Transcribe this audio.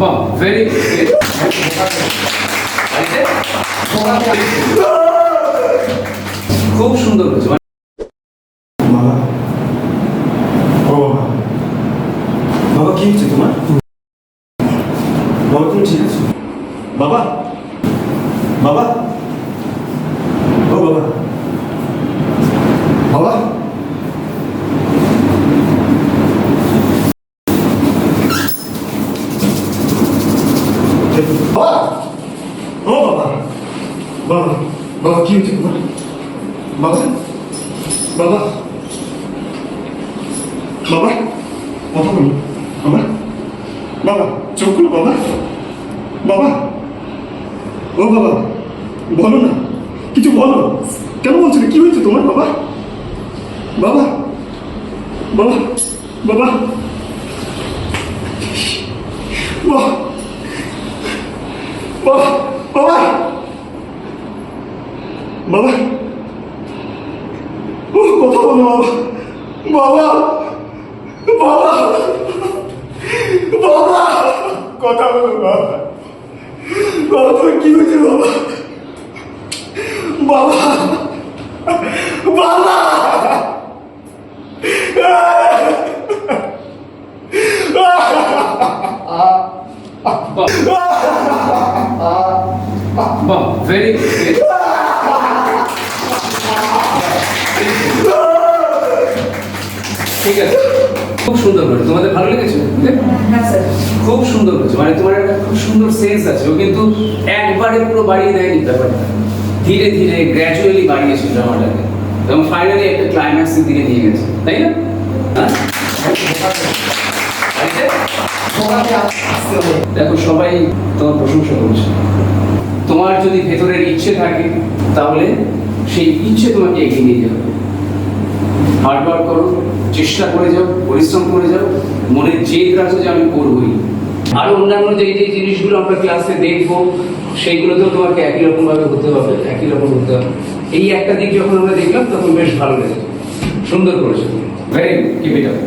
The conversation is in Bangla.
বাহ ভেরি খুব সুন্দর হয়েছে। বাবা, কি হচ্ছে তোমার? বাবা, তুমি বাবা বাবা, ও বাবা। বাবা ও বাবা বাবা বাবা কি হচ্ছে তোমার বাবা বাবা বাবা কথা বলো বাবা বাবা চোখ খুলো বাবা বাবা ও বাবা বলো না কিছু বলো কেন বলছো? কি হয়েছে তোমার বাবা বাবা বাবা বাবা বাবা বাবা বাবা কথা বলো বাবা বাবা বাবা বাবা কথা বলো বাবা বাবা তোমার কি হয়েছে বাবা বাবা বাবা বাহ ভেরি ঠিক আছে। খুব সুন্দর হয়েছে তোমাদের ভালো লেগেছে? হ্যাঁ খুব সুন্দর হয়েছে মানে তোমার একটা খুব সুন্দর সেন্স আছে। ও কিন্তু একবারে পুরো বাড়িয়ে দেয়নি ব্যাপারটা। ধীরে ধীরে গ্র্যাজুয়ালি বাড়িয়েছে ড্রামাটাকে এবং ফাইনালি একটা ক্লাইম্যাক্সের দিকে নিয়ে গেছে। তাই না? হ্যাঁ? দেখো সবাই তোমার প্রশংসা করছে। তোমার যদি ভেতরের ইচ্ছে থাকে, তাহলে সেই ইচ্ছে তোমাকে এগিয়ে নিয়ে যাবে। হার্ড ওয়ার্ক করো, চেষ্টা করে যাও, পরিশ্রম করে যাও, মনের জেদ রাখো যে আমি করবই। আর অন্যান্য যে যে জিনিসগুলো আমরা ক্লাসে দেখব, সেইগুলোতেও তোমাকে একই রকম ভাবে হতে হবে, একই রকম হতে হবে। এই একটা দিক যখন আমরা দেখলাম, তখন বেশ ভালো লেগেছে। সুন্দর করেছে। Very keep it up